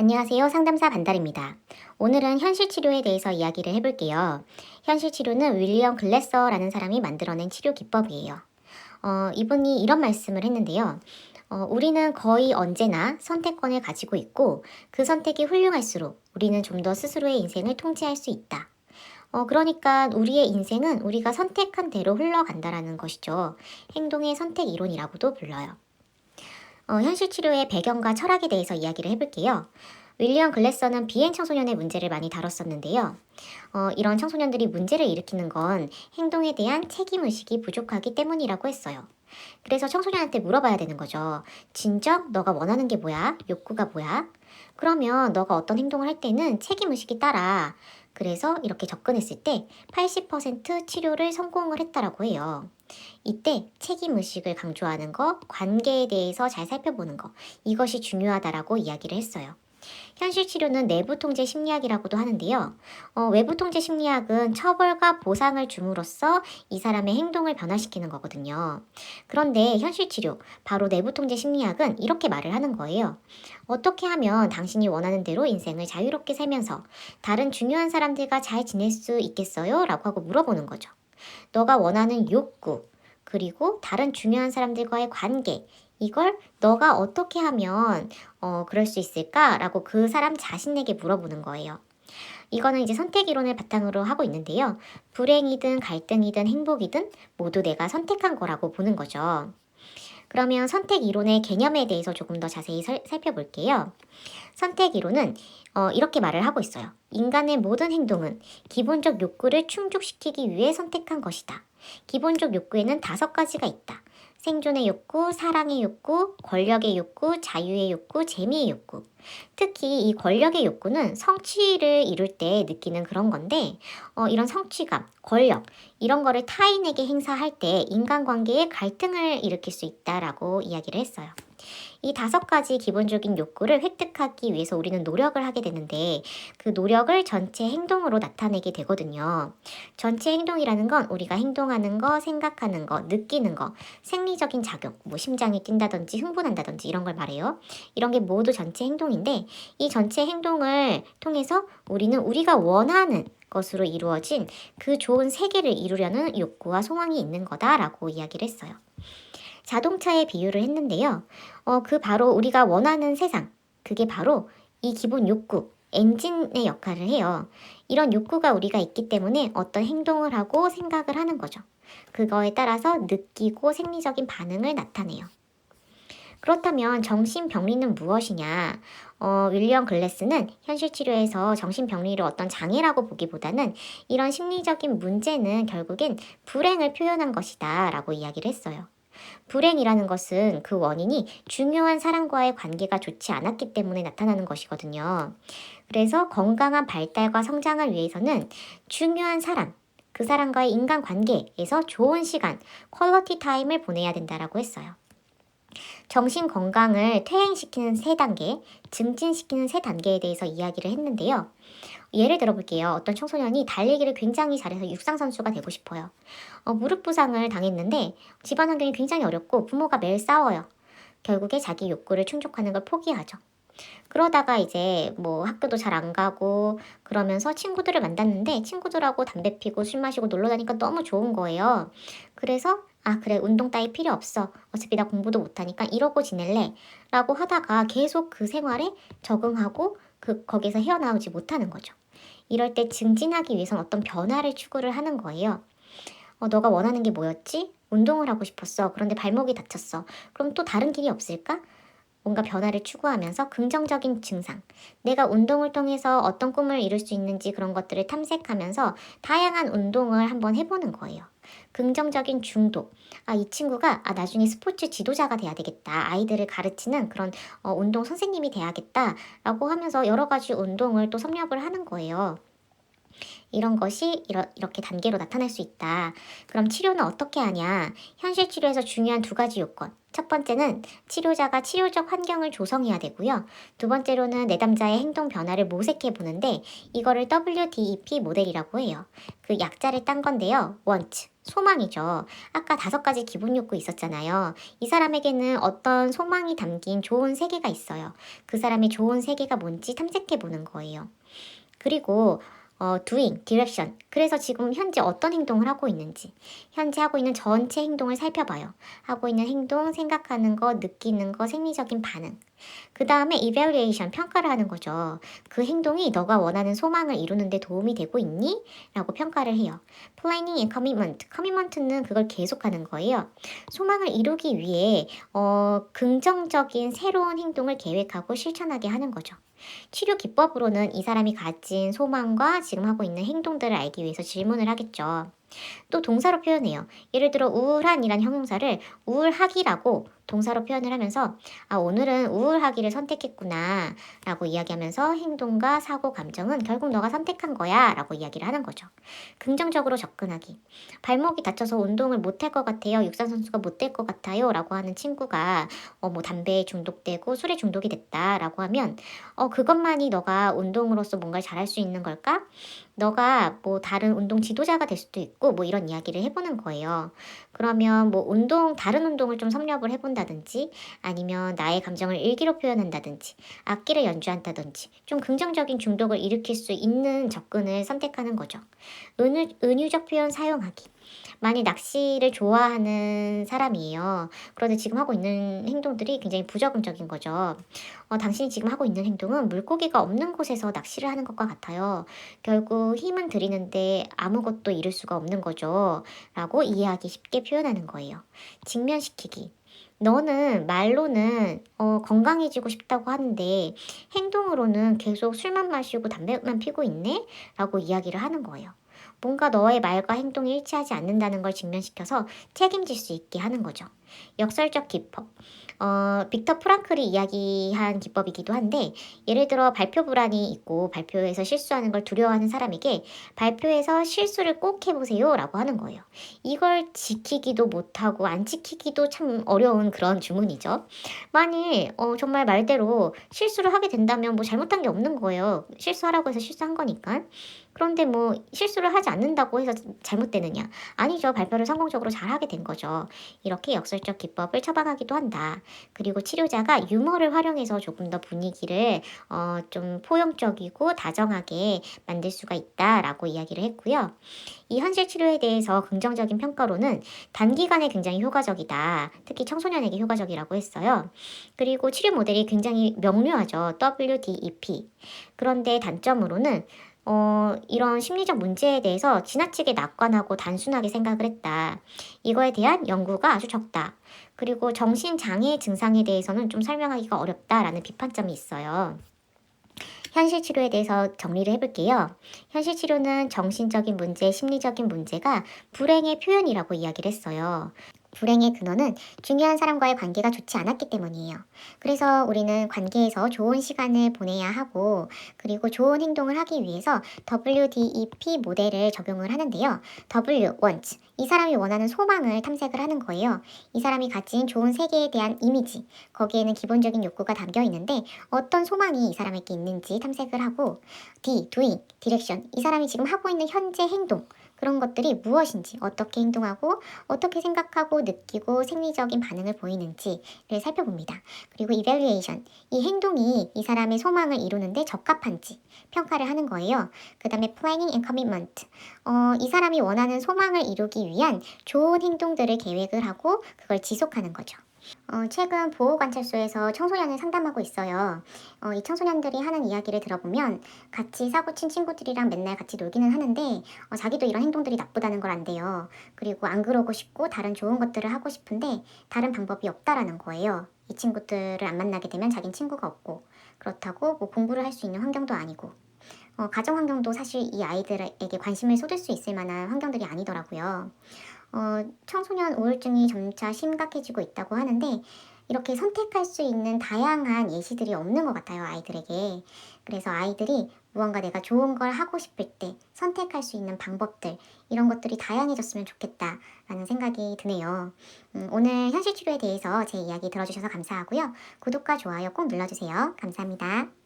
안녕하세요. 상담사 반달입니다. 오늘은 현실 치료에 대해서 이야기를 해볼게요. 현실 치료는 윌리엄 글래서라는 사람이 만들어낸 치료 기법이에요. 어, 이분이 이런 말씀을 했는데요. 어, 우리는 거의 언제나 선택권을 가지고 있고 그 선택이 훌륭할수록 우리는 좀 더 스스로의 인생을 통제할 수 있다. 어, 그러니까 우리의 인생은 우리가 선택한 대로 흘러간다라는 것이죠. 행동의 선택 이론이라고도 불러요. 어, 현실 치료의 배경과 철학에 대해서 이야기를 해볼게요. 윌리엄 글래서는 비행 청소년의 문제를 많이 다뤘었는데요. 어, 이런 청소년들이 문제를 일으키는 건 행동에 대한 책임의식이 부족하기 때문이라고 했어요. 그래서 청소년한테 물어봐야 되는 거죠. 진정 너가 원하는 게 뭐야? 욕구가 뭐야? 그러면 너가 어떤 행동을 할 때는 책임의식이 따라. 그래서 이렇게 접근했을 때 80% 치료를 성공을 했다라고 해요. 이때 책임 의식을 강조하는 것, 관계에 대해서 잘 살펴보는 것, 이것이 중요하다라고 이야기를 했어요. 현실 치료는 내부 통제 심리학이라고도 하는데요. 어, 외부 통제 심리학은 처벌과 보상을 줌으로써 이 사람의 행동을 변화시키는 거거든요. 그런데 현실 치료, 바로 내부 통제 심리학은 이렇게 말을 하는 거예요. 어떻게 하면 당신이 원하는 대로 인생을 자유롭게 살면서 다른 중요한 사람들과 잘 지낼 수 있겠어요? 라고 하고 물어보는 거죠. 너가 원하는 욕구, 그리고 다른 중요한 사람들과의 관계, 이걸 너가 어떻게 하면 어, 그럴 수 있을까라고 그 사람 자신에게 물어보는 거예요. 이거는 이제 선택 이론을 바탕으로 하고 있는데요. 불행이든 갈등이든 행복이든 모두 내가 선택한 거라고 보는 거죠. 그러면 선택 이론의 개념에 대해서 조금 더 자세히 살, 살펴볼게요. 선택 이론은 어, 이렇게 말을 하고 있어요. 인간의 모든 행동은 기본적 욕구를 충족시키기 위해 선택한 것이다. 기본적 욕구에는 다섯 가지가 있다. 생존의 욕구, 사랑의 욕구, 권력의 욕구, 자유의 욕구, 재미의 욕구. 특히 이 권력의 욕구는 성취를 이룰 때 느끼는 그런 건데, 어, 이런 성취감, 권력, 이런 거를 타인에게 행사할 때 인간관계에 갈등을 일으킬 수 있다라고 이야기를 했어요. 이 다섯 가지 기본적인 욕구를 획득하기 위해서 우리는 노력을 하게 되는데 그 노력을 전체 행동으로 나타내게 되거든요. 전체 행동이라는 건 우리가 행동하는 거, 생각하는 거, 느끼는 거, 생리적인 작용, 뭐 심장이 뛴다든지 흥분한다든지 이런 걸 말해요. 이런 게 모두 전체 행동인데 이 전체 행동을 통해서 우리는 우리가 원하는 것으로 이루어진 그 좋은 세계를 이루려는 욕구와 소망이 있는 거다라고 이야기를 했어요. 자동차에 비유를 했는데요. 어, 그 바로 우리가 원하는 세상, 그게 바로 이 기본 욕구, 엔진의 역할을 해요. 이런 욕구가 우리가 있기 때문에 어떤 행동을 하고 생각을 하는 거죠. 그거에 따라서 느끼고 생리적인 반응을 나타내요. 그렇다면 정신병리는 무엇이냐? 어, 윌리엄 글래스는 현실 치료에서 정신병리를 어떤 장애라고 보기보다는 이런 심리적인 문제는 결국엔 불행을 표현한 것이다 라고 이야기를 했어요. 불행이라는 것은 그 원인이 중요한 사람과의 관계가 좋지 않았기 때문에 나타나는 것이거든요. 그래서 건강한 발달과 성장을 위해서는 중요한 사람, 그 사람과의 인간 관계에서 좋은 시간, 퀄러티 타임을 보내야 된다라고 했어요. 정신 건강을 퇴행시키는 세 단계, 증진시키는 세 단계에 대해서 이야기를 했는데요. 예를 들어볼게요. 어떤 청소년이 달리기를 굉장히 잘해서 육상선수가 되고 싶어요. 어, 무릎 부상을 당했는데 집안 환경이 굉장히 어렵고 부모가 매일 싸워요. 결국에 자기 욕구를 충족하는 걸 포기하죠. 그러다가 이제 뭐 학교도 잘 안 가고 그러면서 친구들을 만났는데 친구들하고 담배 피고 술 마시고 놀러 다니까 너무 좋은 거예요. 그래서 아 그래 운동 따위 필요 없어. 어차피 나 공부도 못하니까 이러고 지낼래. 라고 하다가 계속 그 생활에 적응하고 그 거기서 헤어나오지 못하는 거죠. 이럴 때 증진하기 위해선 어떤 변화를 추구를 하는 거예요. 어, 너가 원하는 게 뭐였지? 운동을 하고 싶었어. 그런데 발목이 다쳤어. 그럼 또 다른 길이 없을까? 뭔가 변화를 추구하면서 긍정적인 증상, 내가 운동을 통해서 어떤 꿈을 이룰 수 있는지 그런 것들을 탐색하면서 다양한 운동을 한번 해보는 거예요. 긍정적인 중독. 아, 이 친구가 아, 나중에 스포츠 지도자가 돼야 되겠다. 아이들을 가르치는 그런 어, 운동 선생님이 돼야겠다. 라고 하면서 여러 가지 운동을 또 섭렵을 하는 거예요. 이런 것이 이러, 이렇게 단계로 나타날 수 있다. 그럼 치료는 어떻게 하냐? 현실 치료에서 중요한 두 가지 요건. 첫 번째는 치료자가 치료적 환경을 조성해야 되고요. 두 번째로는 내담자의 행동 변화를 모색해 보는데 이거를 WDEP 모델이라고 해요. 그 약자를 딴 건데요. want, 소망이죠. 아까 다섯 가지 기본 욕구 있었잖아요. 이 사람에게는 어떤 소망이 담긴 좋은 세계가 있어요. 그 사람의 좋은 세계가 뭔지 탐색해 보는 거예요. 그리고 어, doing, direction. 그래서 지금 현재 어떤 행동을 하고 있는지, 현재 하고 있는 전체 행동을 살펴봐요. 하고 있는 행동, 생각하는 거, 느끼는 거, 생리적인 반응. 그 다음에 evaluation, 평가를 하는 거죠. 그 행동이 너가 원하는 소망을 이루는데 도움이 되고 있니? 라고 평가를 해요. planning and commitment. commitment는 그걸 계속하는 거예요. 소망을 이루기 위해 어, 긍정적인 새로운 행동을 계획하고 실천하게 하는 거죠. 치료 기법으로는 이 사람이 가진 소망과 지금 하고 있는 행동들을 알기 위해서 질문을 하겠죠. 또 동사로 표현해요. 예를 들어 우울한이란 형용사를 우울하기라고 동사로 표현을 하면서 아 오늘은 우울하기를 선택했구나 라고 이야기하면서 행동과 사고 감정은 결국 너가 선택한 거야 라고 이야기를 하는 거죠. 긍정적으로 접근하기. 발목이 다쳐서 운동을 못 할 것 같아요. 육상 선수가 못 될 것 같아요 라고 하는 친구가 어 뭐 담배에 중독되고 술에 중독이 됐다 라고 하면 어 그것만이 너가 운동으로서 뭔가를 잘할 수 있는 걸까? 너가 뭐 다른 운동 지도자가 될 수도 있고 뭐 이런 이야기를 해보는 거예요. 그러면 뭐 운동 다른 운동을 좀 섭렵을 해본다든지 아니면 나의 감정을 일기로 표현한다든지 악기를 연주한다든지 좀 긍정적인 중독을 일으킬 수 있는 접근을 선택하는 거죠. 은유, 은유적 표현 사용하기. 만약 낚시를 좋아하는 사람이에요. 그런데 지금 하고 있는 행동들이 굉장히 부적응적인 거죠. 어, 당신이 지금 하고 있는 행동은 물고기가 없는 곳에서 낚시를 하는 것과 같아요. 결국 힘은 들이는데 아무것도 이룰 수가 없는 거죠. 라고 이해하기 쉽게 표현하는 거예요. 직면시키기. 너는 말로는 어, 건강해지고 싶다고 하는데 행동으로는 계속 술만 마시고 담배만 피고 있네? 라고 이야기를 하는 거예요. 뭔가 너의 말과 행동이 일치하지 않는다는 걸 증명시켜서 책임질 수 있게 하는 거죠. 역설적 기법. 어, 빅터 프랑클이 이야기한 기법이기도 한데 예를 들어 발표 불안이 있고 발표에서 실수하는 걸 두려워하는 사람에게 발표에서 실수를 꼭 해보세요 라고 하는 거예요. 이걸 지키기도 못하고 안 지키기도 참 어려운 그런 주문이죠. 만일 어, 정말 말대로 실수를 하게 된다면 뭐 잘못한 게 없는 거예요. 실수하라고 해서 실수한 거니까. 그런데 뭐 실수를 하지 않는다고 해서 잘못되느냐? 아니죠. 발표를 성공적으로 잘 하게 된 거죠. 이렇게 역설적 기법을 처방하기도 한다. 그리고 치료자가 유머를 활용해서 조금 더 분위기를 어, 좀 포용적이고 다정하게 만들 수가 있다라고 이야기를 했고요. 이 현실 치료에 대해서 긍정적인 평가로는 단기간에 굉장히 효과적이다. 특히 청소년에게 효과적이라고 했어요. 그리고 치료 모델이 굉장히 명료하죠. WDEP. 그런데 단점으로는 어, 이런 심리적 문제에 대해서 지나치게 낙관하고 단순하게 생각을 했다. 이거에 대한 연구가 아주 적다. 그리고 정신장애 증상에 대해서는 좀 설명하기가 어렵다라는 비판점이 있어요. 현실 치료에 대해서 정리를 해볼게요. 현실 치료는 정신적인 문제, 심리적인 문제가 불행의 표현이라고 이야기를 했어요. 불행의 근원은 중요한 사람과의 관계가 좋지 않았기 때문이에요. 그래서 우리는 관계에서 좋은 시간을 보내야 하고, 그리고 좋은 행동을 하기 위해서 WDEP 모델을 적용을 하는데요. W, want. 이 사람이 원하는 소망을 탐색을 하는 거예요. 이 사람이 가진 좋은 세계에 대한 이미지, 거기에는 기본적인 욕구가 담겨 있는데, 어떤 소망이 이 사람에게 있는지 탐색을 하고, D, doing, direction. 이 사람이 지금 하고 있는 현재 행동, 그런 것들이 무엇인지, 어떻게 행동하고, 어떻게 생각하고, 느끼고, 생리적인 반응을 보이는지를 살펴봅니다. 그리고 evaluation. 이 행동이 이 사람의 소망을 이루는데 적합한지 평가를 하는 거예요. 그 다음에 planning. 어, 이 사람이 원하는 소망을 이루기 위한 좋은 행동들을 계획을 하고, 그걸 지속하는 거죠. 어, 최근 보호관찰소에서 청소년을 상담하고 있어요. 어, 이 청소년들이 하는 이야기를 들어보면 같이 사고 친 친구들이랑 맨날 같이 놀기는 하는데 어, 자기도 이런 행동들이 나쁘다는 걸 안돼요. 그리고 안 그러고 싶고 다른 좋은 것들을 하고 싶은데 다른 방법이 없다라는 거예요. 이 친구들을 안 만나게 되면 자긴 친구가 없고 그렇다고 뭐 공부를 할 수 있는 환경도 아니고 어, 가정 환경도 사실 이 아이들에게 관심을 쏟을 수 있을 만한 환경들이 아니더라고요. 어, 청소년 우울증이 점차 심각해지고 있다고 하는데 이렇게 선택할 수 있는 다양한 예시들이 없는 것 같아요, 아이들에게. 그래서 아이들이 무언가 내가 좋은 걸 하고 싶을 때 선택할 수 있는 방법들, 이런 것들이 다양해졌으면 좋겠다라는 생각이 드네요. 음, 오늘 현실 치료에 대해서 제 이야기 들어주셔서 감사하고요. 구독과 좋아요 꼭 눌러주세요. 감사합니다.